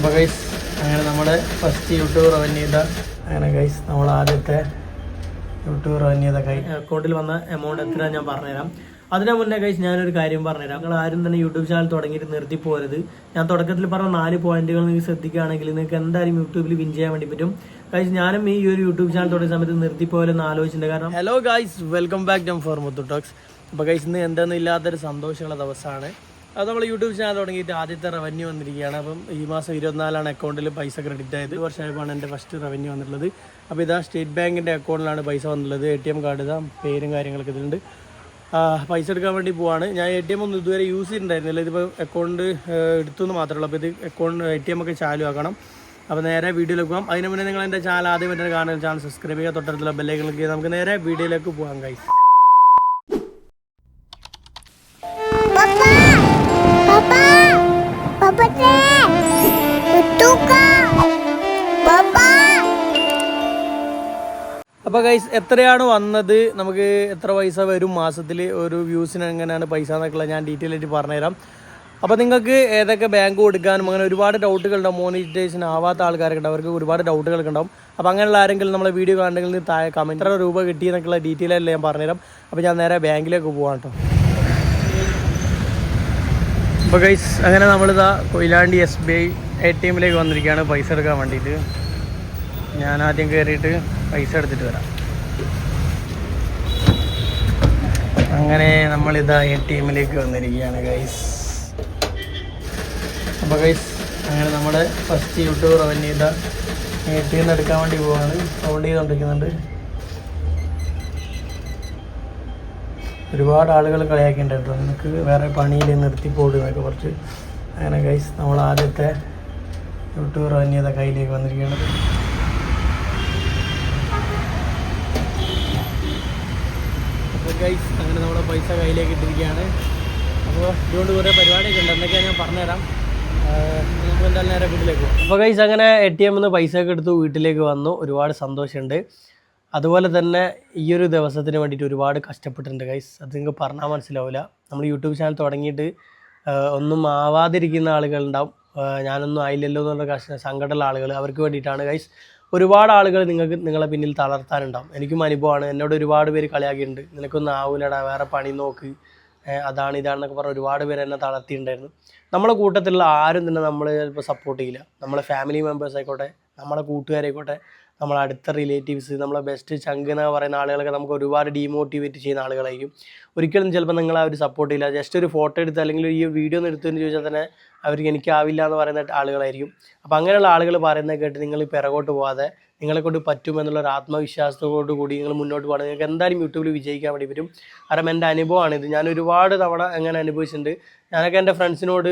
അപ്പോൾ ഗൈസ് അങ്ങനെ നമ്മുടെ ഫസ്റ്റ് യൂട്യൂബ് റവന്യൂ ചെയ്ത അങ്ങനെ ഗൈസ് നമ്മൾ ആദ്യത്തെ യൂട്യൂബ് റവന്യൂ ചെയ്ത കൈ അക്കൗണ്ടിൽ വന്ന എമൗണ്ട് എത്ര ഞാൻ പറഞ്ഞുതരാം. അതിനു മുന്നേ ഗൈസ് ഞാനൊരു കാര്യം പറഞ്ഞുതരാം. നിങ്ങൾ ആരും തന്നെ യൂട്യൂബ് ചാനൽ തുടങ്ങിയിട്ട് നിർത്തി പോരുത് ഞാൻ തുടക്കത്തിൽ പറഞ്ഞ നാല് പോയിന്റുകൾ നിങ്ങൾ ശ്രദ്ധിക്കുകയാണെങ്കിൽ നിങ്ങൾക്ക് എന്തായാലും യൂട്യൂബിൽ വിൻ ചെയ്യാൻ വേണ്ടി പറ്റും. ഗൈസ് ഞാനും ഈ ഒരു യൂട്യൂബ് ചാനൽ തുടങ്ങിയ സമയത്ത് നിർത്തി പോയാലെന്ന് ആലോചിച്ചിട്ടുണ്ട്. കാരണം hello guys welcome back to four Muthu talks അപ്പോൾ ഗൈസ് ഇന്ന് ഇല്ലാത്തൊരു സന്തോഷമുള്ള ദിവസമാണ്. അത് നമ്മൾ യൂട്യൂബ് ചാനൽ തുടങ്ങിയിട്ട് ആദ്യത്തെ റവന്യൂ വന്നിരിക്കുകയാണ്. അപ്പം ഈ മാസം ഇരുപത്തിനാലാണ് അക്കൗണ്ടിൽ പൈസ ക്രെഡിറ്റ് ആയത്. ഒരു വർഷമായപ്പോൾ എന്റെ ഫസ്റ്റ് റവന്യൂ വന്നിട്ടുള്ളത്. അപ്പോൾ ഇതാ സ്റ്റേറ്റ് ബാങ്കിന്റെ അക്കൗണ്ടിലാണ് പൈസ വന്നിട്ടുള്ളത്. എ ടി എം കാർഡ് ഇതാ പേരും കാര്യങ്ങളൊക്കെ ഇതിലുണ്ട്. പൈസ എടുക്കാൻ വേണ്ടി പോവാണ്. ഞാൻ എ ടി എം ഒന്നും ഇതുവരെ യൂസ് ചെയ്തിട്ടുണ്ടായിരുന്നില്ല. ഇതിപ്പോൾ അക്കൗണ്ട് എടുത്തു എന്ന് മാത്രമേ ഉള്ളൂ. അപ്പോൾ ഇത് അക്കൗണ്ട് എ ടി എം ഒക്കെ ചാലു ആക്കണം. അപ്പോൾ നേരെ വീഡിയോയിലേക്ക് പോകാം അതിന് മുന്നേ നിങ്ങൾ എന്റെ ചാനൽ ആദ്യം തന്നെ കാണുന്ന ചാനൽ സബ്സ്ക്രൈബ് ചെയ്യുക. തൊട്ടടുത്തുള്ള ബെല്ലൈക്കണിലേക്ക് നമുക്ക് നേരെ വീഡിയോയിലേക്ക് പോകാം ഗൈസ് ഗൈസ് എത്രയാണ് വന്നത്? നമുക്ക് എത്ര പൈസ വരും മാസത്തിൽ ഒരു വ്യൂസിന് എങ്ങനെയാണ് പൈസ എന്നൊക്കെയുള്ള ഞാൻ ഡീറ്റെയിൽ ആയിട്ട് പറഞ്ഞുതരാം. അപ്പോൾ നിങ്ങൾക്ക് ഏതൊക്കെ ബാങ്ക് കൊടുക്കാനും അങ്ങനെ ഒരുപാട് ഡൗട്ടുകൾ ഉണ്ടാവും. മോണിറ്റൈസേഷൻ ആവാത്ത ആൾക്കാരൊക്കെ ഉണ്ടാവും. അവർക്ക് ഒരുപാട് ഡൗട്ടുകളൊക്കെ ഉണ്ടാവും. അപ്പോൾ അങ്ങനെയുള്ള ആരെങ്കിലും നമ്മളെ വീഡിയോ കാണണമെങ്കിൽ താഴെ കമന്റ് എത്ര രൂപ കിട്ടിയെന്നൊക്കെയുള്ള ഡീറ്റെയിൽ അല്ലേ ഞാൻ പറഞ്ഞുതരാം. അപ്പോൾ ഞാൻ നേരെ ബാങ്കിലേക്ക് പോകാം കേട്ടോ. അപ്പോൾ ഗൈസ് അങ്ങനെ നമ്മളിതാ Koyilandy S B I A T എമ്മിലേക്ക് വന്നിരിക്കുകയാണ്. പൈസ എടുക്കാൻ വേണ്ടിയിട്ട്. ഞാൻ ആദ്യം കയറിയിട്ട് പൈസ എടുത്തിട്ട് വരാം. അങ്ങനെ നമ്മളിതാ എ ടി എമ്മിലേക്ക് വന്നിരിക്കുകയാണ് ഗൈസ് അപ്പോൾ ഗൈസ് അങ്ങനെ നമ്മുടെ ഫസ്റ്റ് യൂട്യൂബ് റവന്യൂ ഇതാ എ ടി എടുക്കാൻ വേണ്ടി പോവാണ്. ഹോൾഡ് ചെയ്തുകൊണ്ടിരിക്കുന്നുണ്ട് ഒരുപാട് ആളുകൾ കളിയാക്കിയിട്ടുണ്ട് നിങ്ങൾക്ക് വേറെ പണിയിൽ നിർത്തി പോടുന്നൊക്കെ കുറച്ച്. അങ്ങനെ ഗൈസ് നമ്മൾ ആദ്യത്തെ യൂട്യൂബ് റവന്യൂ ഇതാ കയ്യിലേക്ക് വന്നിരിക്കുകയാണ്. ഗൈസ് അങ്ങനെ നമ്മുടെ പൈസ കയ്യിലേക്ക് ഇട്ടിരിക്കുകയാണ്. അപ്പോൾ ഇതുകൊണ്ട് കുറേ പരിപാടിയൊക്കെ ഉണ്ട്. എന്തൊക്കെയാണ് ഞാൻ പറഞ്ഞുതരാം. നേരെ വീട്ടിലേക്ക് അപ്പോൾ ഗൈസ് അങ്ങനെ എ ടി എമ്മിൽ നിന്ന് പൈസ ഒക്കെ എടുത്ത് വീട്ടിലേക്ക് വന്നു. ഒരുപാട് സന്തോഷമുണ്ട്. അതുപോലെ തന്നെ ഈ ഒരു ദിവസത്തിന് വേണ്ടിയിട്ട് ഒരുപാട് കഷ്ടപ്പെട്ടിട്ടുണ്ട് ഗൈസ് അത് നിങ്ങൾക്ക് പറഞ്ഞാൽ മനസ്സിലാവില്ല നമ്മൾ യൂട്യൂബ് ചാനൽ തുടങ്ങിയിട്ട് ഒന്നും ആവാതിരിക്കുന്ന ആളുകളുണ്ടാവും. ഞാനൊന്നും ആയില്ലല്ലോ എന്നുള്ള സങ്കടമുള്ള ആളുകൾ. അവർക്ക് വേണ്ടിയിട്ടാണ് ഗൈസ് ഒരുപാട് ആളുകൾ നിങ്ങൾക്ക് നിങ്ങളെ പിന്നിൽ തളർത്താനുണ്ടാവും. എനിക്കും അനുഭവമാണ്. എന്നോട് ഒരുപാട് പേര് കളിയാക്കിയിട്ടുണ്ട്. നിനക്കൊന്നും ആവൂലടാ വേറെ പണി നോക്ക്. അതാണ് ഇതാണെന്നൊക്കെ പറഞ്ഞ് ഒരുപാട് പേര് എന്നെ തളർത്തിയിട്ടുണ്ടായിരുന്നു. നമ്മളെ കൂട്ടത്തിലുള്ള ആരും തന്നെ നമ്മളെ ചിലപ്പോൾ സപ്പോർട്ട് ചെയ്യില്ല. നമ്മളെ ഫാമിലി മെമ്പേഴ്സ് ആയിക്കോട്ടെ നമ്മളെ കൂട്ടുകാരായിക്കോട്ടെ നമ്മളെ അടുത്ത റിലേറ്റീവ്സ് നമ്മളെ ബെസ്റ്റ് ചങ്ക് എന്ന് പറയുന്ന ആളുകളൊക്കെ നമുക്ക് ഒരുപാട് ഡീമോട്ടിവേറ്റ് ചെയ്യുന്ന ആളുകളായിരിക്കും. ഒരിക്കലും ചിലപ്പോൾ നിങ്ങൾ ആ ഒരു സപ്പോർട്ട് ഇല്ല. ജസ്റ്റ് ഒരു ഫോട്ടോ എടുത്ത് അല്ലെങ്കിൽ ഈ വീഡിയോ ഒന്ന് എടുത്തെന്ന് ചോദിച്ചാൽ തന്നെ അവർക്ക് എനിക്കാവില്ല എന്ന് പറയുന്ന ആളുകളായിരിക്കും. അപ്പോൾ അങ്ങനെയുള്ള ആളുകൾ പറയുന്നത് കേട്ട് നിങ്ങൾ പിറകോട്ട് പോകാതെ നിങ്ങളെ കൊണ്ട് പറ്റുമെന്നുള്ള ഒരു ആത്മവിശ്വാസത്തോടു കൂടി നിങ്ങൾ മുന്നോട്ട് പോകണം നിങ്ങൾക്ക് എന്തായാലും യൂട്യൂബിൽ വിജയിക്കാൻ വേണ്ടി വരും കാരണം എന്റെ അനുഭവമാണിത് ഞാൻ ഒരുപാട് തവണ അങ്ങനെ അനുഭവിച്ചിട്ടുണ്ട്. ഞാനൊക്കെ എന്റെ ഫ്രണ്ട്സിനോട്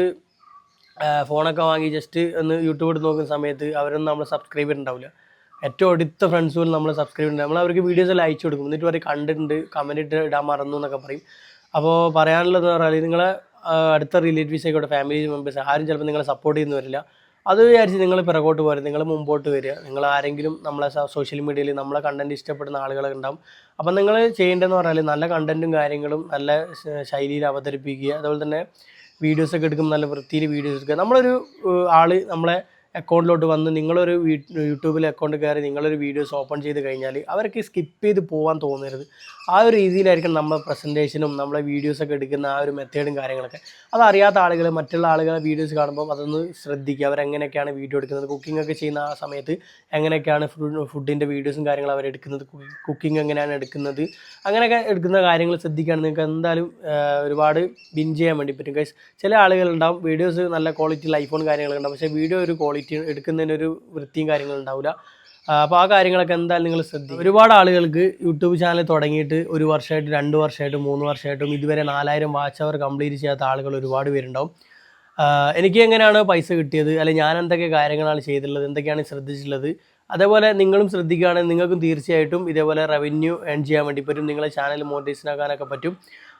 ഫോണൊക്കെ വാങ്ങി ജസ്റ്റ് ഒന്ന് യൂട്യൂബ് എടുത്ത് നോക്കുന്ന സമയത്ത് അവരൊന്നും നമ്മൾ സബ്സ്ക്രൈബർ ചെയ്തിട്ടുണ്ടാവില്ല ഏറ്റവും അടുത്ത ഫ്രണ്ട്സ് പോലും നമ്മൾ സബ്സ്ക്രൈബ് ഉണ്ട്. നമ്മൾ അവർക്ക് വീഡിയോസ് എല്ലാം അയച്ചു കൊടുക്കും. എന്നിട്ട് അവർ കണ്ടിട്ടുണ്ട് കമന്റ് ഇട്ട് ഇടാൻ മറന്നു എന്നൊക്കെ പറയും. അപ്പോൾ പറയാനുള്ളത് പറഞ്ഞാൽ നിങ്ങളെ അടുത്ത റിലേറ്റീവ്സ് ആയിക്കോട്ടെ ഫാമിലി മെമ്പേഴ്സ് ആരും ചിലപ്പോൾ നിങ്ങളെ സപ്പോർട്ട് ചെയ്യുന്നു വരില്ല. അത് വിചാരിച്ച് നിങ്ങൾ പിറകോട്ട് പോരുത് നിങ്ങൾ മുമ്പോട്ട് വരിക. നിങ്ങൾ ആരെങ്കിലും നമ്മളെ സോഷ്യൽ മീഡിയയിൽ നമ്മളെ കണ്ടന്റ് ഇഷ്ടപ്പെടുന്ന ആളുകളൊക്കെ ഉണ്ടാവും. അപ്പം നിങ്ങൾ ചെയ്യേണ്ടതെന്ന് പറഞ്ഞാൽ നല്ല കണ്ടന്റും കാര്യങ്ങളും നല്ല ശൈലിയിൽ അവതരിപ്പിക്കുക. അതുപോലെ തന്നെ വീഡിയോസൊക്കെ എടുക്കുമ്പോൾ നല്ല വൃത്തിയിൽ വീഡിയോസ് എടുക്കുക. നമ്മളൊരു ആൾ നമ്മളെ അക്കൗണ്ടിലോട്ട് വന്ന് നിങ്ങളൊരു യൂട്യൂബിൽ അക്കൗണ്ട് കയറി നിങ്ങളൊരു വീഡിയോസ് ഓപ്പൺ ചെയ്ത് കഴിഞ്ഞാൽ അവർക്ക് സ്കിപ്പ് ചെയ്ത് പോകാൻ തോന്നരുത്. ആ ഒരു രീതിയിലായിരിക്കും നമ്മളെ പ്രസന്റേഷനും നമ്മളെ വീഡിയോസൊക്കെ എടുക്കുന്ന ആ ഒരു മെത്തേഡും കാര്യങ്ങളൊക്കെ. അതറിയാത്ത ആളുകൾ മറ്റുള്ള ആളുകളെ വീഡിയോസ് കാണുമ്പോൾ അതൊന്ന് ശ്രദ്ധിക്കുക. അവരെങ്ങനെയൊക്കെയാണ് വീഡിയോ എടുക്കുന്നത്? കുക്കിംഗ് ഒക്കെ ചെയ്യുന്ന ആ സമയത്ത് എങ്ങനെയൊക്കെയാണ് ഫുഡിന്റെ വീഡിയോസും കാര്യങ്ങളും അവർ എടുക്കുന്നത്? കുക്കിംഗ് എങ്ങനെയാണ് എടുക്കുന്നത്? അങ്ങനെയൊക്കെ എടുക്കുന്ന കാര്യങ്ങൾ ശ്രദ്ധിക്കുകയാണ്. നിങ്ങൾക്ക് എന്തായാലും ഒരുപാട് ബിഞ്ച് ചെയ്യാൻ വേണ്ടി പറ്റും. കാസ് ചില ആളുകളുണ്ടാവും വീഡിയോസ് നല്ല ക്വാളിറ്റിയിൽ ഐഫോൺ കാര്യങ്ങളൊക്കെ ഉണ്ടാവും. പക്ഷേ വീഡിയോ ഒരു ക്വാളിറ്റി എടുക്കുന്നതിനൊരു വൃത്തിയും കാര്യങ്ങളും ഉണ്ടാവില്ല അപ്പോൾ ആ കാര്യങ്ങളൊക്കെ എന്തായാലും നിങ്ങൾ ശ്രദ്ധിക്കും ഒരുപാട് ആളുകൾക്ക് യൂട്യൂബ് ചാനൽ തുടങ്ങിയിട്ട് ഒരു വർഷമായിട്ട് രണ്ട് വർഷമായിട്ടും മൂന്ന് വർഷമായിട്ടും ഇതുവരെ നാലായിരം വാച്ച് അവർ കംപ്ലീറ്റ് ചെയ്യാത്ത ആളുകൾ ഒരുപാട് പേരുണ്ടാവും. എനിക്ക് എങ്ങനെയാണ് പൈസ കിട്ടിയത്? അല്ലെങ്കിൽ ഞാൻ എന്തൊക്കെ കാര്യങ്ങളാണ് ചെയ്തിട്ടുള്ളത്? എന്തൊക്കെയാണ് ശ്രദ്ധിച്ചിട്ടുള്ളത്? അതേപോലെ നിങ്ങളും ശ്രദ്ധിക്കുകയാണെങ്കിൽ നിങ്ങൾക്കും തീർച്ചയായിട്ടും ഇതേപോലെ റവന്യൂ ഏൺ ചെയ്യാൻ വേണ്ടി പറ്റും. നിങ്ങളെ ചാനൽ മോണിറ്റൈസേഷൻ ആക്കാനൊക്കെ പറ്റും.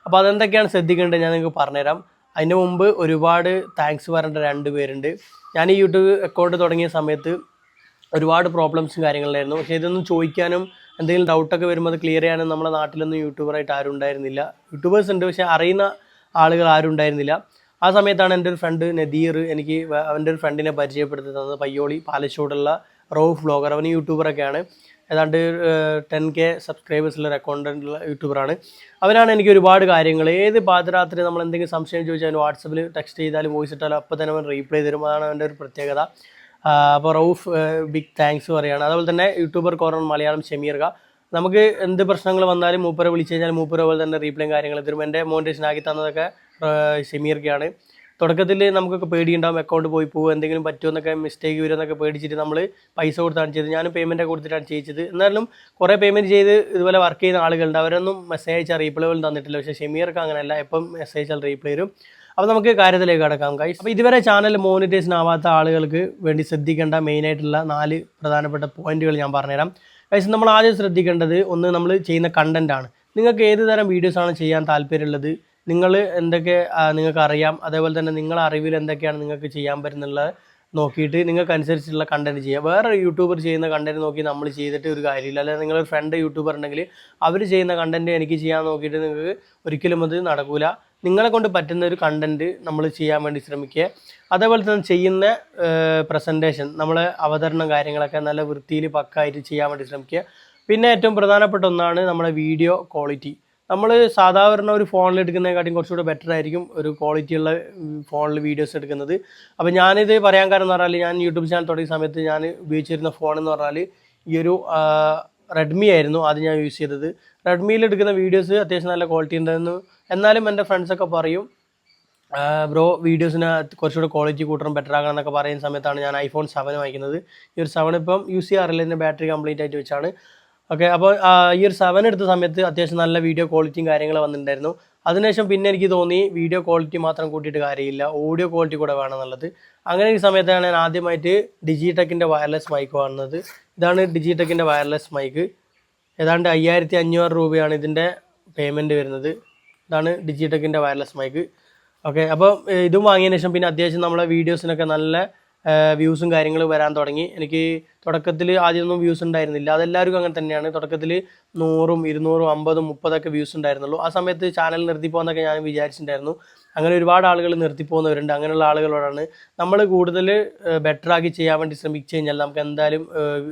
അപ്പോൾ അതെന്തൊക്കെയാണ് ശ്രദ്ധിക്കേണ്ടത്? ഞാൻ നിങ്ങൾക്ക് പറഞ്ഞുതരാം. അതിന് മുമ്പ് ഒരുപാട് താങ്ക്സ് പറയേണ്ട രണ്ട് പേരുണ്ട്. ഞാൻ ഈ യൂട്യൂബ് അക്കൗണ്ട് തുടങ്ങിയ സമയത്ത് ഒരുപാട് പ്രോബ്ലംസും കാര്യങ്ങളിലായിരുന്നു പക്ഷേ ഇതൊന്നും ചോദിക്കാനും എന്തെങ്കിലും ഡൗട്ടൊക്കെ വരുമ്പോൾ അത് ക്ലിയർ ചെയ്യാനും നമ്മുടെ നാട്ടിലൊന്നും യൂട്യൂബറായിട്ട് ആരും ഉണ്ടായിരുന്നില്ല. യൂട്യൂബേഴ്സ് ഉണ്ട് പക്ഷേ അറിയുന്ന ആളുകൾ ആരും ഉണ്ടായിരുന്നില്ല. ആ സമയത്താണ് എന്റെ ഒരു ഫ്രണ്ട് നദീർ എനിക്ക് അവന്റെ ഒരു ഫ്രണ്ടിനെ പരിചയപ്പെടുത്തി തന്നത്. പയ്യോളി പാലശോടുള്ള റോഫ് വ്ളോഗർ അവന് യൂട്യൂബറൊക്കെയാണ് ഏതാണ്ട് ടെൻ കെ സബ്സ്ക്രൈബേഴ്സുള്ള അക്കൗണ്ടുള്ള യൂട്യൂബറാണ് അവനാണ് എനിക്ക് ഒരുപാട് കാര്യങ്ങൾ. ഏത് പാതിരാത്രി നമ്മൾ എന്തെങ്കിലും സംശയം ചോദിച്ചാൽ വാട്സപ്പിൽ ടെക്സ്റ്റ് ചെയ്താലും വോയിസ് ഇട്ടാലും അപ്പോൾ തന്നെ അവൻ റീപ്ലൈ തരും. അതാണ് അവന്റെ ഒരു പ്രത്യേകത. അപ്പോൾ റൌഫ് ബിഗ് താങ്ക്സ് പറയുകയാണ് അതുപോലെ തന്നെ യൂട്യൂബർ കോർണർ മലയാളം ഷമീർക നമുക്ക് എന്ത് പ്രശ്നങ്ങൾ വന്നാലും മൂപ്പരെ വിളിച്ചു കഴിഞ്ഞാൽ മൂപ്പര പോലെ തന്നെ റീപ്ലേയും കാര്യങ്ങൾ തരും. എന്റെ മോണിറ്റേഷൻ ആക്കി തന്നതൊക്കെ ഷെമീർഗയാണ് തുടക്കത്തിൽ നമുക്കൊക്കെ പേടിയുണ്ടാവും അക്കൗണ്ട് പോയി പോകും എന്തെങ്കിലും പറ്റുമോ എന്നൊക്കെ മിസ്റ്റേക്ക് വരുമെന്നൊക്കെ പേടിച്ചിട്ട് നമ്മൾ പൈസ കൊടുത്താണ് ചെയ്തത്. ഞാനും പേയ്മെന്റ് കൊടുത്തിട്ടാണ് ചെയ്യിച്ചത്. എന്നാലും കുറേ പേയ്മെന്റ് ചെയ്ത് ഇതുപോലെ വർക്ക് ചെയ്യുന്ന ആളുകളുണ്ട്. അവരൊന്നും മെസ്സേജ് അയച്ചാൽ റീപ്ലൈ പോലും തന്നിട്ടില്ല. പക്ഷേ ഷെമീർക്ക് അങ്ങനെയല്ല. എപ്പം മെസ്സേജ് അയച്ചാൽ റീപ്ലൈ വരും? അപ്പോൾ നമുക്ക് കാര്യത്തിലേക്ക് കടക്കാം കൈ അപ്പോൾ ഇതുവരെ ചാനൽ മോണിറ്റൈസ് ആവാത്ത ആളുകൾക്ക് വേണ്ടി ശ്രദ്ധിക്കേണ്ട മെയിനായിട്ടുള്ള നാല് പ്രധാനപ്പെട്ട പോയിന്റുകൾ ഞാൻ പറഞ്ഞുതരാം. കൈസ് നമ്മൾ ആദ്യം ശ്രദ്ധിക്കേണ്ടത് ഒന്ന് നമ്മൾ ചെയ്യുന്ന കണ്ടന്റ് ആണ്. നിങ്ങൾക്ക് ഏത് തരം വീഡിയോസാണ് ചെയ്യാൻ താല്പര്യമുള്ളത്? നിങ്ങൾ എന്തൊക്കെ നിങ്ങൾക്ക് അറിയാം അതേപോലെ തന്നെ നിങ്ങളെ അറിവിൽ എന്തൊക്കെയാണ് നിങ്ങൾക്ക് ചെയ്യാൻ പറ്റുന്നുള്ളത്? നോക്കിയിട്ട് നിങ്ങൾക്ക് അനുസരിച്ചുള്ള കണ്ടന്റ് ചെയ്യുക. വേറെ യൂട്യൂബർ ചെയ്യുന്ന കണ്ടന്റ് നോക്കി നമ്മൾ ചെയ്തിട്ട് ഒരു കാര്യമില്ല. അല്ലെങ്കിൽ നിങ്ങളൊരു ഫ്രണ്ട് യൂട്യൂബർ ഉണ്ടെങ്കിൽ അവർ ചെയ്യുന്ന കണ്ടന്റ് എനിക്ക് ചെയ്യാൻ നോക്കിയിട്ട് നിങ്ങൾക്ക് ഒരിക്കലും അത് നടക്കില്ല നിങ്ങളെ കൊണ്ട് പറ്റുന്ന ഒരു കണ്ടന്റ് നമ്മൾ ചെയ്യാൻ വേണ്ടി ശ്രമിക്കുക. അതേപോലെ തന്നെ ചെയ്യുന്ന പ്രസന്റേഷൻ നമ്മളെ അവതരണം കാര്യങ്ങളൊക്കെ നല്ല വൃത്തിയിൽ പക്കായിട്ട് ചെയ്യാൻ വേണ്ടി ശ്രമിക്കുക. പിന്നെ ഏറ്റവും പ്രധാനപ്പെട്ട ഒന്നാണ് നമ്മുടെ വീഡിയോ ക്വാളിറ്റി നമ്മൾ സാധാരണ ഒരു ഫോണിൽ എടുക്കുന്നതിനെക്കാട്ടിയും കുറച്ചുകൂടെ ബെറ്റർ ആയിരിക്കും ഒരു ക്വാളിറ്റിയുള്ള ഫോണിൽ വീഡിയോസ് എടുക്കുന്നത്. അപ്പോൾ ഞാനിത് പറയാൻ കാരണം എന്ന് പറഞ്ഞാൽ ഞാൻ യൂട്യൂബ് ചാനൽ തുടങ്ങിയ സമയത്ത് ഞാൻ ഉപയോഗിച്ചിരുന്ന ഫോൺ എന്ന് പറഞ്ഞാൽ ഈ ഒരു റെഡ്മി ആയിരുന്നു അത് ഞാൻ യൂസ് ചെയ്തത്. റെഡ്മിയിൽ എടുക്കുന്ന വീഡിയോസ് അത്യാവശ്യം നല്ല ക്വാളിറ്റി ഉണ്ടായിരുന്നു. എന്നാലും എന്റെ ഫ്രണ്ട്സൊക്കെ പറയും ബ്രോ വീഡിയോസിന് കുറച്ചുകൂടെ ക്വാളിറ്റി കൂട്ടണം ബെറ്റർ ആകണം എന്നൊക്കെ പറയുന്ന സമയത്താണ് ഞാൻ ഐഫോൺ സെവൻ വാങ്ങിക്കുന്നത്. ഈ ഒരു സെവൻ ഇപ്പം യൂസ് ചെയ്യാറില്ല ഇതിന്റെ ബാറ്ററി കംപ്ലീറ്റ് ആയിട്ട് വെച്ചാണ്. ഓക്കെ അപ്പോൾ ഈ ഒരു സെവൻ എടുത്ത സമയത്ത് അത്യാവശ്യം നല്ല വീഡിയോ ക്വാളിറ്റിയും കാര്യങ്ങളും വന്നിട്ടുണ്ടായിരുന്നു. അതിനുശേഷം പിന്നെ എനിക്ക് തോന്നി വീഡിയോ ക്വാളിറ്റി മാത്രം കൂട്ടിയിട്ട് കാര്യമില്ല. ഓഡിയോ ക്വാളിറ്റി കൂടെ വേണം എന്നുള്ളത്. അങ്ങനെ ഈ സമയത്താണ് ഞാൻ ആദ്യമായിട്ട് ഡിജിടെക്കിന്റെ വയർലെസ് മൈക്ക് വാങ്ങുന്നത്. ഇതാണ് ഡിജിടെക്കിന്റെ വയർലെസ് മൈക്ക് ഏതാണ്ട് അയ്യായിരത്തി അഞ്ഞൂറ് രൂപയാണ് ഇതിന്റെ പേയ്മെന്റ് വരുന്നത്. ഇതാണ് ഡിജിടെക്കിന്റെ വയർലെസ് മൈക്ക് ഓക്കെ അപ്പോൾ ഇതും വാങ്ങിയതിന് ശേഷം പിന്നെ അത്യാവശ്യം നമ്മളെ വീഡിയോസിനൊക്കെ നല്ല വ്യൂസും കാര്യങ്ങളും വരാൻ തുടങ്ങി. എനിക്ക് തുടക്കത്തിൽ ആദ്യമൊന്നും വ്യൂസ് ഉണ്ടായിരുന്നില്ല. അതെല്ലാവർക്കും അങ്ങനെ തന്നെയാണ്. തുടക്കത്തിൽ നൂറും ഇരുന്നൂറും അമ്പതും മുപ്പതൊക്കെ വ്യൂസ് ഉണ്ടായിരുന്നുള്ളൂ. ആ സമയത്ത് ചാനൽ നിർത്തിപ്പോന്നൊക്കെ ഞാൻ വിചാരിച്ചിട്ടുണ്ടായിരുന്നു. അങ്ങനെ ഒരുപാട് ആളുകൾ നിർത്തിപ്പോകുന്നവരുണ്ട് അങ്ങനെയുള്ള ആളുകളോടാണ് നമ്മൾ കൂടുതൽ ബെറ്റർ ആക്കി ചെയ്യാൻ വേണ്ടി ശ്രമിച്ചു കഴിഞ്ഞാൽ നമുക്ക് എന്തായാലും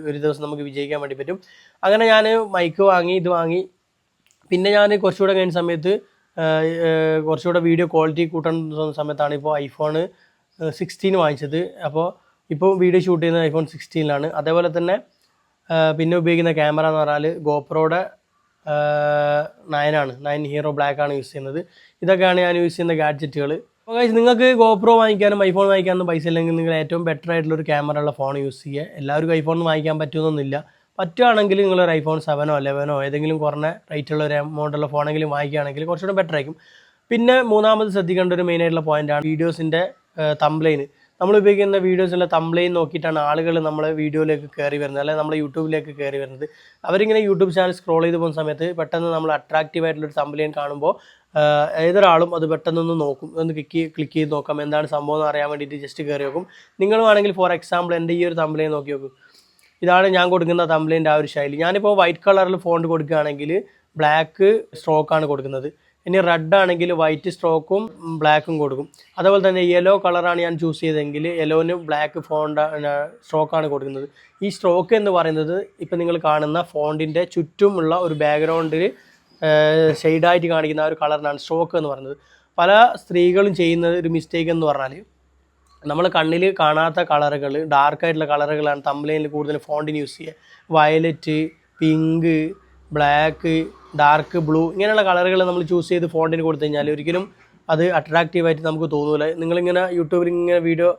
ഒരു ദിവസം നമുക്ക് വിജയിക്കാൻ വേണ്ടി പറ്റും. അങ്ങനെ ഞാൻ മൈക്ക് വാങ്ങി ഇത് വാങ്ങി. പിന്നെ ഞാൻ കുറച്ചുകൂടെ കഴിഞ്ഞ സമയത്ത് കുറച്ചുകൂടെ വീഡിയോ ക്വാളിറ്റി കൂട്ടാൻ തോന്നുന്ന സമയത്താണ് ഇപ്പോൾ ഐഫോൺ സിക്സ്റ്റീൻ വാങ്ങിച്ചത്. അപ്പോൾ ഇപ്പോൾ വീഡിയോ ഷൂട്ട് ചെയ്യുന്നത് ഐഫോൺ സിക്സ്റ്റീനിലാണ് അതേപോലെ തന്നെ പിന്നെ ഉപയോഗിക്കുന്ന ക്യാമറ എന്ന് പറഞ്ഞാൽ ഗോപ്രോയുടെ നയനാണ് നയൻ ഹീറോ ബ്ലാക്ക് ആണ് യൂസ് ചെയ്യുന്നത്. ഇതൊക്കെയാണ് ഞാൻ യൂസ് ചെയ്യുന്ന ഗാഡ്ജറ്റുകൾ അപ്പോൾ കഴിച്ച് നിങ്ങൾക്ക് ഗോപ്രോ വാങ്ങിക്കാനും ഐഫോൺ വാങ്ങിക്കാനും പൈസ ഇല്ലെങ്കിൽ നിങ്ങൾ ഏറ്റവും ബെറ്റർ ആയിട്ടുള്ള ഒരു ക്യാമറ ഉള്ള ഫോൺ യൂസ് ചെയ്യുക. എല്ലാവർക്കും ഐഫോൺ വാങ്ങിക്കാൻ പറ്റുമെന്നൊന്നുമില്ല പറ്റുകയാണെങ്കിൽ നിങ്ങൾ ഐഫോൺ സെവനോ ലെവനോ ഏതെങ്കിലും കുറഞ്ഞ റേറ്റ് ഉള്ള ഒരു എമൗണ്ട് ഉള്ള ഫോണെങ്കിലും വാങ്ങിക്കുകയാണെങ്കിൽ കുറച്ചുകൂടെ ബെറ്റർ ആയിരിക്കും. പിന്നെ മൂന്നാമത് ശ്രദ്ധിക്കേണ്ട ഒരു മെയിനായിട്ടുള്ള പോയിന്റാണ് വീഡിയോസിന്റെ തംബ്ലൈന് നമ്മൾ ഉപയോഗിക്കുന്ന വീഡിയോസിലെ തംബ്ലൈൻ നോക്കിയിട്ടാണ് ആളുകൾ നമ്മളെ വീഡിയോയിലേക്ക് കയറി വരുന്നത് അല്ലെങ്കിൽ നമ്മളെ യൂട്യൂബിലേക്ക് കയറി വരുന്നത്. അവരിങ്ങനെ യൂട്യൂബ് ചാനൽ സ്ക്രോൾ ചെയ്ത് പോകുന്ന സമയത്ത് പെട്ടെന്ന് നമ്മൾ അട്രാക്റ്റീവ് ആയിട്ടുള്ള ഒരു തംബ്ലൈൻ കാണുമ്പോൾ ഏതൊരാളും അത് പെട്ടെന്നൊന്ന് നോക്കും. ഒന്ന് ക്ലിക്ക് ക്ലിക്ക് ചെയ്ത് നോക്കാം എന്താണ് സംഭവം എന്ന് അറിയാൻ വേണ്ടിയിട്ട് ജസ്റ്റ് കയറി നോക്കും. നിങ്ങളുമാണെങ്കിൽ ഫോർ എക്സാമ്പിൾ എന്റെ ഈ ഒരു തംബ്ലൈൻ നോക്കി നോക്കും. ഇതാണ് ഞാൻ കൊടുക്കുന്ന തംബ്ലൈന്റെ ആ ഒരു ശൈലി. ഞാനിപ്പോൾ വൈറ്റ് കളറിൽ ഫോണ്ട് കൊടുക്കുകയാണെങ്കിൽ ബ്ലാക്ക് സ്ട്രോക്കാണ് കൊടുക്കുന്നത്. ഇനി റെഡ് ആണെങ്കിൽ വൈറ്റ് സ്ട്രോക്കും ബ്ലാക്കും കൊടുക്കും. അതുപോലെ തന്നെ യെല്ലോ കളറാണ് ഞാൻ ചൂസ് ചെയ്തതെങ്കിൽ യെല്ലോന് ബ്ലാക്ക് ഫോണ്ട് സ്ട്രോക്കാണ് കൊടുക്കുന്നത്. ഈ സ്ട്രോക്ക് എന്ന് പറയുന്നത് ഇപ്പം നിങ്ങൾ കാണുന്ന ഫോണ്ടിന്റെ ചുറ്റുമുള്ള ഒരു ബാക്ക്ഗ്രൗണ്ടിൽ ഷെയ്ഡായിട്ട് കാണിക്കുന്ന ഒരു കളറിനാണ് സ്ട്രോക്ക് എന്ന് പറയുന്നത്. പല സ്ത്രീകളും ചെയ്യുന്ന ഒരു മിസ്റ്റേക്ക് എന്ന് പറഞ്ഞാൽ നമ്മൾ കണ്ണിൽ കാണാത്ത കളറുകൾ ഡാർക്ക് ആയിട്ടുള്ള കളറുകളാണ് തമ്മിലൈനിൽ കൂടുതൽ ഫോണ്ടിന് യൂസ് ചെയ്യുക. Violet pink black dark blue ഇങ്ങനെയുള്ള കളറുകൾ നമ്മൾ ചൂസ് ചെയ്ത് ഫോണ്ടിന് കൊടുത്തു കഴിഞ്ഞാൽ ഒരിക്കലും അത് അട്രാക്റ്റീവായിട്ട് നമുക്ക് തോന്നൂല. നിങ്ങളിങ്ങനെ യൂട്യൂബിൽ ഇങ്ങനെ വീഡിയോ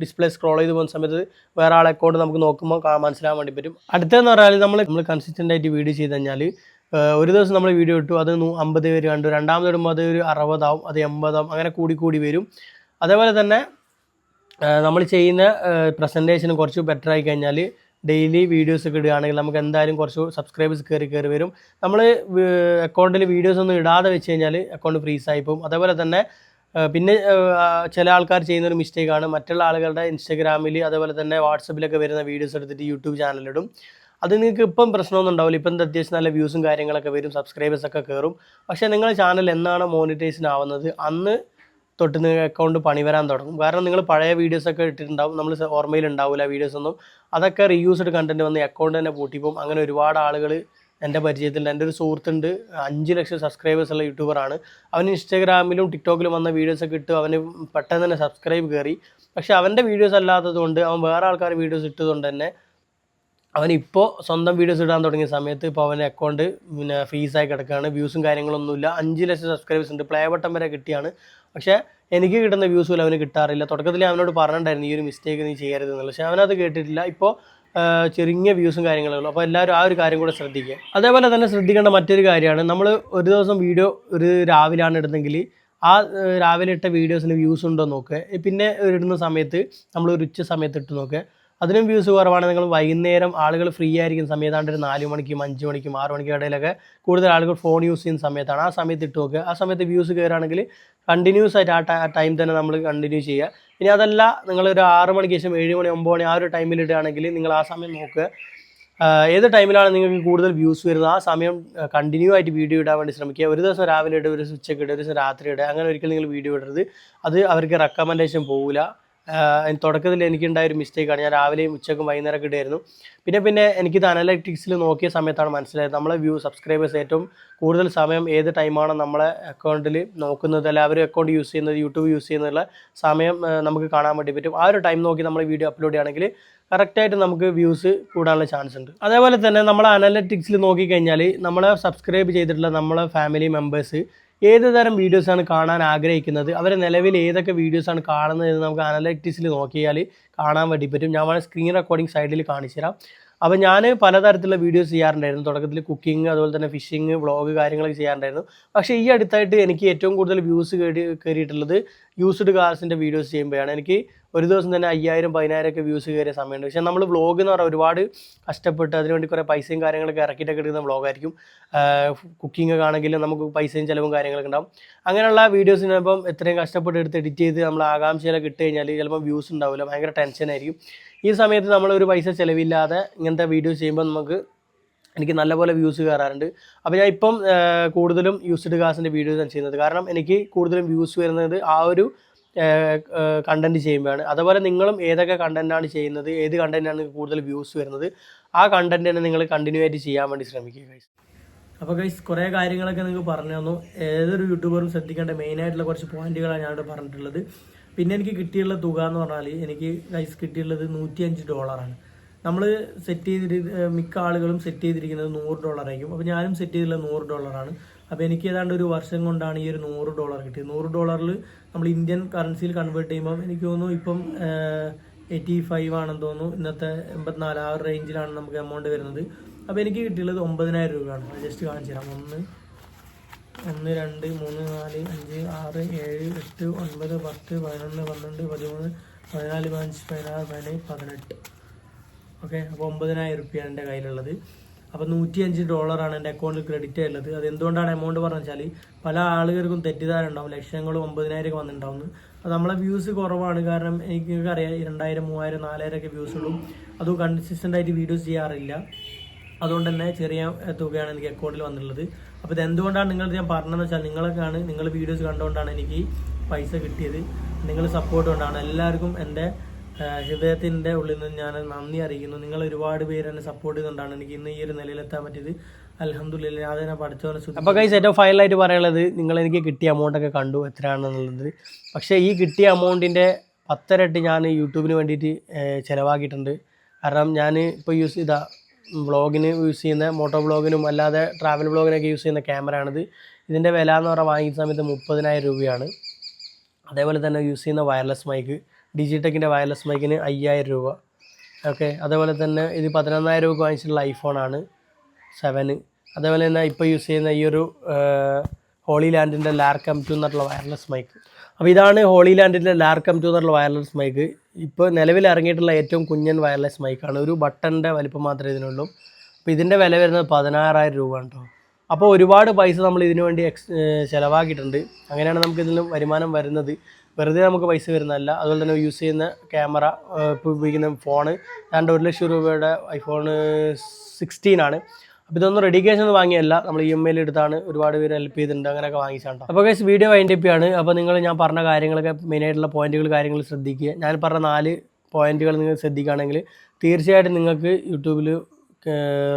ഡിസ്പ്ലേ സ്ക്രോൾ ചെയ്ത് പോകുന്ന സമയത്ത് വേറെ ആളെ അക്കൗണ്ട് നമുക്ക് നോക്കുമ്പോൾ മനസ്സിലാവാൻ വേണ്ടി പറ്റും. അടുത്തതെന്ന് പറഞ്ഞാൽ നമ്മൾ നമ്മൾ കൺസിസ്റ്റന്റ് ആയിട്ട് വീഡിയോ ചെയ്ത് കഴിഞ്ഞാൽ ഒരു ദിവസം നമ്മൾ വീഡിയോ ഇട്ടു അത് അമ്പത് പേര് കണ്ടു രണ്ടാമത് ഇടുമ്പോൾ അത് ഒരു അറുപതാവും അത് എൺപതാവും അങ്ങനെ കൂടി കൂടി വരും. അതേപോലെ തന്നെ നമ്മൾ ചെയ്യുന്ന പ്രസന്റേഷൻ കുറച്ച് ബെറ്റർ ആയി കഴിഞ്ഞാൽ ഡെയിലി വീഡിയോസ് ഒക്കെ ഇടുകയാണെങ്കിൽ നമുക്ക് എന്തായാലും കുറച്ച് സബ്സ്ക്രൈബേഴ്സ് കയറി കയറി വരും. നമ്മൾ അക്കൗണ്ടിൽ വീഡിയോസ് ഒന്നും ഇടാതെ വെച്ച് കഴിഞ്ഞാൽ അക്കൗണ്ട് ഫ്രീസ് ആയി പോകും. അതേപോലെ തന്നെ പിന്നെ ചില ആൾക്കാർ ചെയ്യുന്ന ഒരു മിസ്റ്റേക്കാണ് മറ്റുള്ള ആളുകളുടെ ഇൻസ്റ്റഗ്രാമിൽ അതേപോലെ തന്നെ വാട്സപ്പിലൊക്കെ വരുന്ന വീഡിയോസ് എടുത്തിട്ട് യൂട്യൂബ് ചാനലിടും അത് നിങ്ങൾക്ക് ഇപ്പം പ്രശ്നമൊന്നും ഉണ്ടാവില്ല. ഇപ്പം അത്യാവശ്യം നല്ല വ്യൂസും കാര്യങ്ങളൊക്കെ വരും. സബ്സ്ക്രൈബേഴ്സൊക്കെ കയറും പക്ഷേ നിങ്ങളുടെ ചാനൽ എന്നാണ് മോണിറ്റൈസിനാവുന്നത് അന്ന് തൊട്ട് നിങ്ങൾക്ക് അക്കൗണ്ട് പണി വരാൻ തുടങ്ങും. കാരണം നിങ്ങൾ പഴയ വീഡിയോസ് വീഡിയോസൊക്കെ ഇട്ടിട്ടുണ്ടാവും. നമ്മൾ ഓർമ്മയിൽ ഉണ്ടാവില്ല വീഡിയോസ് ഒന്നും. അതൊക്കെ റീയൂസ്ഡ് കണ്ടന്റ് വന്ന് അക്കൗണ്ട് തന്നെ പൂട്ടിപ്പോവും. അങ്ങനെ ഒരുപാട് ആളുകൾ എന്റെ പരിചയത്തിൽ എന്റെ ഒരു സുഹൃത്തുണ്ട് അഞ്ച് ലക്ഷം സബ്സ്ക്രൈബേഴ്സ് ഉള്ള യൂട്യൂബറാണ് അവൻ ഇൻസ്റ്റാഗ്രാമിലും ടിക്ടോക്കിലും വന്ന വീഡിയോസൊക്കെ ഇട്ട് അവന് പെട്ടെന്ന് തന്നെ സബ്സ്ക്രൈബ് കയറി പക്ഷെ അവന്റെ വീഡിയോസ് അല്ലാത്തതുകൊണ്ട് അവൻ വേറെ ആൾക്കാർ വീഡിയോസ് ഇട്ടതുകൊണ്ട് തന്നെ അവൻ ഇപ്പോൾ സ്വന്തം വീഡിയോസ് ഇടാൻ തുടങ്ങിയ സമയത്ത് ഇപ്പോൾ അവന്റെ അക്കൗണ്ട് പിന്നെ ഫ്രീസായി കിടക്കുകയാണ് വ്യൂസും കാര്യങ്ങളൊന്നുമില്ല. അഞ്ച് ലക്ഷം സബ്സ്ക്രൈബേഴ്സ് ഉണ്ട്. പ്ലേ ബട്ടൺ വരെ കിട്ടിയാണ്. പക്ഷേ എനിക്ക് കിട്ടുന്ന വ്യൂസ് പോലും അവന് കിട്ടാറില്ല. തുടക്കത്തിൽ അവനോട് പറഞ്ഞിട്ടുണ്ടായിരുന്നു ഈ ഒരു മിസ്റ്റേക്ക് നീ ചെയ്യരുത് എന്നുള്ളത്. പക്ഷേ അവനത് കേട്ടിട്ടില്ല. ഇപ്പോൾ ചെറിയ വ്യൂസും കാര്യങ്ങളേ ഉള്ളൂ. അപ്പോൾ എല്ലാവരും ആ ഒരു കാര്യം കൂടെ ശ്രദ്ധിക്കുക. അതേപോലെ തന്നെ ശ്രദ്ധിക്കേണ്ട മറ്റൊരു കാര്യമാണ്. നമ്മൾ ഒരു ദിവസം വീഡിയോ ഒരു രാവിലെയാണ് ഇടുന്നെങ്കിൽ ആ രാവിലെ ഇട്ട വീഡിയോസിന് വ്യൂസ് ഉണ്ടോ നോക്കുക. പിന്നെ ഇടുന്ന സമയത്ത് നമ്മൾ ഒരു ഉച്ച സമയത്ത് ഇട്ട് നോക്കുക. അതിനും വ്യൂസ് കുറവാണ്. നിങ്ങൾ വൈകുന്നേരം ആളുകൾ ഫ്രീ ആയിരിക്കുന്ന സമയത്താണ്ട് ഒരു നാല് മണിക്കും അഞ്ച് മണിക്കും ആറ് മണിക്കും ഇടയിലൊക്കെ കൂടുതൽ ആളുകൾ ഫോൺ യൂസ് ചെയ്യുന്ന സമയത്താണ്. ആ സമയത്ത് ഇട്ട് നോക്കുക. ആ സമയത്ത് വ്യൂസ് കയറുകയാണെങ്കിൽ കണ്ടിന്യൂസ് ആയിട്ട് ആ ടൈം തന്നെ നമ്മൾ കണ്ടിന്യൂ ചെയ്യുക. ഇനി അതല്ല നിങ്ങൾ ഒരു ആറ് മണിക്ക് ശേഷം ഏഴ് മണി ഒമ്പത് മണി ആ ഒരു ടൈമിൽ ഇടുകയാണെങ്കിൽ നിങ്ങൾ ആ സമയം നോക്കുക. ഏത് ടൈമിലാണ് നിങ്ങൾക്ക് കൂടുതൽ വ്യൂസ് വരുന്നത്? ആ സമയം കണ്ടിന്യൂ ആയിട്ട് വീഡിയോ ഇടാൻ വേണ്ടി ശ്രമിക്കുക. ഒരു ദിവസം രാവിലെ ഇടുക ഒരു ദിവസം ഉച്ചയ്ക്ക് ഇടുക ഒരു ദിവസം രാത്രി ഇടുക അങ്ങനെ ഒരിക്കലും നിങ്ങൾ വീഡിയോ ഇടരുത്. അത് അവർക്ക് റെക്കമെൻഡേഷൻ പോകില്ല തുടക്കത്തിൽ എനിക്കുണ്ടായ ഒരു മിസ്റ്റേക്കാണ് ഞാൻ രാവിലെയും ഉച്ചക്കും വൈകുന്നേരമൊക്കെ ഇടുമായിരുന്നു പിന്നെ പിന്നെ എനിക്കിത് അനലറ്റിക്സിൽ നോക്കിയ സമയത്താണ് മനസ്സിലായത്. നമ്മളെ വ്യൂ സബ്സ്ക്രൈബേഴ്സ് ഏറ്റവും കൂടുതൽ സമയം ഏത് ടൈമാണ് നമ്മളെ അക്കൗണ്ടിൽ നോക്കുന്നത് അല്ല അവർ അക്കൗണ്ട് യൂസ് ചെയ്യുന്നത് യൂട്യൂബ് യൂസ് ചെയ്യുന്നതിലുള്ള സമയം നമുക്ക് കാണാൻ വേണ്ടി പറ്റും. ആ ഒരു ടൈം നോക്കി നമ്മൾ വീഡിയോ അപ്ലോഡ് ചെയ്യുകയാണെങ്കിൽ കറക്റ്റായിട്ട് നമുക്ക് വ്യൂസ് കൂടാനുള്ള ചാൻസ് ഉണ്ട്. അതേപോലെ തന്നെ നമ്മളെ അനലറ്റിക്സിൽ നോക്കിക്കഴിഞ്ഞാൽ നമ്മളെ സബ്സ്ക്രൈബ് ചെയ്തിട്ടുള്ള നമ്മളെ ഫാമിലി മെമ്പേഴ്സ് ഏത് തരം വീഡിയോസാണ് കാണാൻ ആഗ്രഹിക്കുന്നത്? അവർ നിലവിൽ ഏതൊക്കെ വീഡിയോസാണ് കാണുന്നത് എന്ന് നമുക്ക് അനലറ്റിക്സിൽ നോക്കിയാൽ കാണാൻ വേണ്ടി പറ്റും. ഞാൻ വേണം സ്ക്രീൻ റെക്കോർഡിംഗ് സൈഡിൽ കാണിച്ചു തരാം. അപ്പോൾ ഞാൻ പലതരത്തിലുള്ള വീഡിയോസ് ചെയ്യാറുണ്ടായിരുന്നു. തുടക്കത്തിൽ കുക്കിംഗ് അതുപോലെ തന്നെ ഫിഷിങ് വ്ളോഗ് കാര്യങ്ങളൊക്കെ ചെയ്യാറുണ്ടായിരുന്നു. പക്ഷേ ഈ അടുത്തായിട്ട് എനിക്ക് ഏറ്റവും കൂടുതൽ വ്യൂസ് കയറി കയറിയിട്ടുള്ളത് യൂസ്ഡ് കാർസിന്റെ വീഡിയോസ് ചെയ്യുമ്പോഴാണ്. എനിക്ക് ഒരു ദിവസം തന്നെ അയ്യായിരം പതിനായിരം ഒക്കെ വ്യൂസ് കയറിയ സമയമുണ്ട്. പക്ഷേ നമ്മൾ വ്ളോഗ് എന്ന് പറഞ്ഞാൽ ഒരുപാട് കഷ്ടപ്പെട്ട് അതിനുവേണ്ടി കുറേ പൈസയും കാര്യങ്ങളൊക്കെ ഇറക്കിയിട്ടൊക്കെ എടുക്കുന്ന വ്ളോഗായിരിക്കും കുക്കിംഗ് ഒക്കെ ആണെങ്കിലും നമുക്ക് പൈസയും ചിലവും കാര്യങ്ങളൊക്കെ ഉണ്ടാവും. അങ്ങനെയുള്ള വീഡിയോസിന് ഇപ്പം എത്രയും കഷ്ടപ്പെട്ട് എടുത്ത് എഡിറ്റ് ചെയ്ത് നമ്മൾ ആകാംക്ഷയിലൊക്കെ ഇട്ട് കഴിഞ്ഞാൽ ചിലപ്പോൾ വ്യൂസ് ഉണ്ടാവില്ല. ഭയങ്കര ടെൻഷനായിരിക്കും ഈ സമയത്ത് നമ്മളൊരു പൈസ ചിലവില്ലാതെ ഇങ്ങനത്തെ വീഡിയോസ് ചെയ്യുമ്പോൾ നമുക്ക് എനിക്ക് നല്ലപോലെ വ്യൂസ് കയറാറുണ്ട്. അപ്പോൾ ഞാൻ ഇപ്പം കൂടുതലും യൂസ്ഡ് കാസിന്റെ ആണ് ചെയ്യുന്നത്. കാരണം എനിക്ക് കൂടുതലും വ്യൂസ് വരുന്നത് ആ ഒരു കണ്ടന്റ് ചെയ്യുമ്പോഴാണ്. അതുപോലെ നിങ്ങളും ഏതൊക്കെ കണ്ടന്റാണ് ചെയ്യുന്നത് ഏത് കണ്ടന്റാണ് കൂടുതൽ വ്യൂസ് വരുന്നത് ആ കണ്ടന്റ് തന്നെ നിങ്ങൾ കണ്ടിന്യൂ ആയിട്ട് ചെയ്യാൻ വേണ്ടി ശ്രമിക്കുക ഗൈസ് അപ്പോൾ ഗൈസ് കുറേ കാര്യങ്ങളൊക്കെ നിങ്ങൾക്ക് പറഞ്ഞു തന്നു. ഏതൊരു യൂട്യൂബറും ശ്രദ്ധിക്കേണ്ട മെയിൻ ആയിട്ടുള്ള കുറച്ച് പോയിന്റുകളാണ് ഞാനിവിടെ പറഞ്ഞിട്ടുള്ളത്. പിന്നെ എനിക്ക് കിട്ടിയുള്ള തുക എന്ന് പറഞ്ഞാൽ എനിക്ക് ഗൈസ് കിട്ടിയുള്ളത് നൂറ്റിയഞ്ച് ഡോളറാണ് നമ്മൾ സെറ്റ് ചെയ്തിട്ട് മിക്ക ആളുകളും സെറ്റ് ചെയ്തിരിക്കുന്നത് നൂറ് ഡോളർ ആയിരിക്കും. അപ്പോൾ ഞാനും സെറ്റ് ചെയ്തിട്ടുള്ള നൂറ് ഡോളറാണ് അപ്പോൾ എനിക്ക് ഏതാണ്ട് ഒരു വർഷം കൊണ്ടാണ് ഈ ഒരു നൂറ് ഡോളർ കിട്ടിയത്. നൂറ് ഡോളറിൽ നമ്മൾ ഇന്ത്യൻ കറൻസിയിൽ കൺവേർട്ട് ചെയ്യുമ്പോൾ എനിക്ക് തോന്നുന്നു ഇപ്പം എയ്റ്റി ഫൈവ് ആണെന്ന് തോന്നുന്നു. ഇന്നത്തെ എൺപത്തിനാല് ആ റേഞ്ചിലാണ് നമുക്ക് എമൗണ്ട് വരുന്നത്. അപ്പോൾ എനിക്ക് കിട്ടിയുള്ളത് ഒമ്പതിനായിരം രൂപയാണ്. ജസ്റ്റ് കാണിച്ചു തരാം. ഒന്ന് ഒന്ന് രണ്ട് മൂന്ന് നാല് അഞ്ച് ആറ് ഏഴ് എട്ട് ഒൻപത് പത്ത് പതിനൊന്ന് പന്ത്രണ്ട് പതിമൂന്ന് പതിനാല് പതിനഞ്ച് പതിനാറ് പതിനേഴ് പതിനെട്ട്. ഓക്കെ? അപ്പോൾ ഒമ്പതിനായിരം റുപ്യാണ് എന്റെ കയ്യിലുള്ളത്. അപ്പോൾ നൂറ്റി അഞ്ച് ഡോളറാണ് എന്റെ അക്കൗണ്ടിൽ ക്രെഡിറ്റ് ഉള്ളത് അത് എന്തുകൊണ്ടാണ് എമൗണ്ട് പറഞ്ഞു വെച്ചാൽ പല ആളുകൾക്കും തെറ്റിദ്ധാരണ ഉണ്ടാവും. ലക്ഷങ്ങളും ഒമ്പതിനായിരം ഒക്കെ വന്നിട്ടുണ്ടാവും. അത് നമ്മളെ വ്യൂസ് കുറവാണ്. കാരണം എനിക്ക് അറിയാം രണ്ടായിരം മൂവായിരം നാലായിരം ഒക്കെ വ്യൂസ് ഉള്ളൂ. അത് കൺസിസ്റ്റന്റ് ആയിട്ട് വീഡിയോസ് ചെയ്യാറില്ല. അതുകൊണ്ട് തന്നെ ചെറിയ തുകയാണ് എനിക്ക് അക്കൗണ്ടിൽ വന്നിട്ടുള്ളത്. അപ്പോൾ ഇത് എന്തുകൊണ്ടാണ് നിങ്ങൾ ഞാൻ പറഞ്ഞതെന്ന് വെച്ചാൽ നിങ്ങളൊക്കെയാണ് നിങ്ങൾ വീഡിയോസ് കണ്ടുകൊണ്ടാണ് എനിക്ക് പൈസ കിട്ടിയത്. നിങ്ങൾ സപ്പോർട്ട് കൊണ്ടാണ്. എല്ലാവർക്കും എന്റെ ഹൃദയത്തിന്റെ ഉള്ളിൽ നിന്ന് ഞാൻ നന്ദി അറിയിക്കുന്നു. നിങ്ങൾ ഒരുപാട് പേര് എന്നെ സപ്പോർട്ട് ചെയ്തുകൊണ്ടാണ് എനിക്ക് ഇന്ന് ഈ ഒരു നിലയിലെത്താൻ പറ്റിയത്. അലഹമില്ല അത് തന്നെ പഠിച്ചവനെ അപ്പോൾ കൈസ് ഏറ്റവും ഫൈനലായിട്ട് പറയാനുള്ളത് നിങ്ങൾ എനിക്ക് കിട്ടിയ എമൗണ്ടൊക്കെ കണ്ടു എത്രയാണെന്നുള്ളത്. പക്ഷേ ഈ കിട്ടിയ എമൗണ്ടിന്റെ പത്തരട്ടി ഞാൻ യൂട്യൂബിന് വേണ്ടിയിട്ട് ചിലവാക്കിയിട്ടുണ്ട്. കാരണം ഞാൻ ഇപ്പോൾ യൂസ് ചെയ്ത വ്ളോഗിന് യൂസ് ചെയ്യുന്ന മോട്ടോ വ്ളോഗിനും അല്ലാതെ ട്രാവൽ വ്ളോഗിനൊക്കെ യൂസ് ചെയ്യുന്ന ക്യാമറ ആണിത്. ഇതിന്റെ വില എന്ന് പറഞ്ഞാൽ വാങ്ങിയ സമയത്ത് മുപ്പതിനായിരം രൂപയാണ്. അതേപോലെ തന്നെ യൂസ് ചെയ്യുന്ന വയർലെസ് മൈക്ക് ഡിജിടെക്കിന്റെ വയർലെസ് മൈക്കിന് അയ്യായിരം രൂപ. ഓക്കെ അതേപോലെ തന്നെ ഇത് പതിനൊന്നായിരം രൂപ വാങ്ങിച്ചിട്ടുള്ള ഐഫോണാണ് സെവന് അതേപോലെ തന്നെ ഇപ്പോൾ യൂസ് ചെയ്യുന്ന ഈ ഒരു ഹോളി ലാൻഡിന്റെ ലാർക്കം ടു എന്നുള്ള വയർലെസ് മൈക്ക് അപ്പോൾ ഇതാണ് ഹോളി ലാൻഡിന്റെ ലാർക്കം ടു എന്നുള്ള വയർലെസ് മൈക്ക് ഇപ്പോൾ നിലവിൽ ഇറങ്ങിയിട്ടുള്ള ഏറ്റവും കുഞ്ഞൻ വയർലെസ് മൈക്കാണ് ഒരു ബട്ടന്റെ വലിപ്പം മാത്രമേ ഇതിനുള്ളൂ. അപ്പോൾ ഇതിന്റെ വില വരുന്നത് പതിനാറായിരം രൂപ കേട്ടോ അപ്പോൾ ഒരുപാട് പൈസ നമ്മൾ ഇതിനു വേണ്ടി എക്സ് ചിലവാക്കിയിട്ടുണ്ട്. അങ്ങനെയാണ് നമുക്ക് ഇതിൽ വരുമാനം വരുന്നത്. വെറുതെ നമുക്ക് പൈസ വരുന്നതല്ല. അതുപോലെ തന്നെ യൂസ് ചെയ്യുന്ന ക്യാമറ ഇപ്പോൾ ഉപയോഗിക്കുന്ന ഫോണ് രണ്ട് ഒരു ലക്ഷം രൂപയുടെ ഐഫോൺ സിക്സ്റ്റീൻ ആണ്. അപ്പോൾ ഇതൊന്നും റെഡിക്കേഷൻ ഒന്നും വാങ്ങിയല്ല നമ്മൾ ഇ എം ഐയിൽ എടുത്താണ് ഒരുപാട് പേര് ഹെൽപ്പ് ചെയ്തിട്ടുണ്ട്. അങ്ങനെയൊക്കെ വാങ്ങിച്ചാണ് അപ്പോൾ കേസ് വീഡിയോ വൈൻഡപ്പ് ആണ് അപ്പോൾ നിങ്ങൾ ഞാൻ പറഞ്ഞ കാര്യങ്ങളൊക്കെ മെയിനായിട്ടുള്ള പോയിന്റുകൾ കാര്യങ്ങൾ ശ്രദ്ധിക്കുക. ഞാൻ പറഞ്ഞ നാല് പോയിന്റുകൾ നിങ്ങൾ ശ്രദ്ധിക്കുകയാണെങ്കിൽ തീർച്ചയായിട്ടും നിങ്ങൾക്ക് യൂട്യൂബിൽ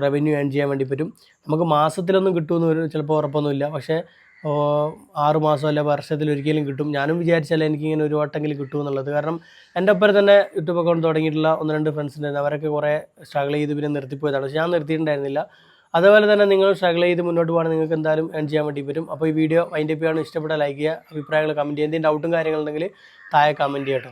റവന്യൂ ഏൺ ചെയ്യാൻ വേണ്ടി പറ്റും. നമുക്ക് മാസത്തിലൊന്നും കിട്ടുമെന്ന് ഒരു ചിലപ്പോൾ ഉറപ്പൊന്നുമില്ല. പക്ഷേ ഓ, ആറ് മാസം അല്ല വർഷത്തിൽ ഒരിക്കലും കിട്ടും. ഞാനും വിചാരിച്ചാലേ എനിക്ക് ഇങ്ങനെ ഒരു വട്ടെങ്കിലും കിട്ടും എന്നുള്ളത്. കാരണം എന്റെ ഒപ്പം തന്നെ യൂട്യൂബ് അക്കൗണ്ട് തുടങ്ങിയിട്ടുള്ള ഒന്ന് രണ്ട് ഫ്രണ്ട്സ് ഉണ്ടായിരുന്നു അവരൊക്കെ കുറേ സ്ട്രഗിൾ ചെയ്ത് പിന്നെ നിർത്തിപ്പോയതാണ്. പക്ഷേ ഞാൻ നിർത്തിയിട്ടുണ്ടായിരുന്നില്ല. അതുപോലെ തന്നെ നിങ്ങൾ സ്ട്രഗിൾ ചെയ്ത് മുന്നോട്ട് പോകണം നിങ്ങൾക്ക് എന്തായാലും ഏൺ ചെയ്യാൻ വേണ്ടി വരും അപ്പോൾ ഈ വീഡിയോ വൈൻഡപ്പ് ചെയ്യാണ് ഇഷ്ടപ്പെട്ട ലൈക്ക് ചെയ്യുക അഭിപ്രായങ്ങൾ കമന്റ് ചെയ്യുക. എന്തെങ്കിലും ഡൗട്ടും കാര്യങ്ങളുണ്ടെങ്കിൽ താഴെ കമന്റ് ചെയ്യട്ടോ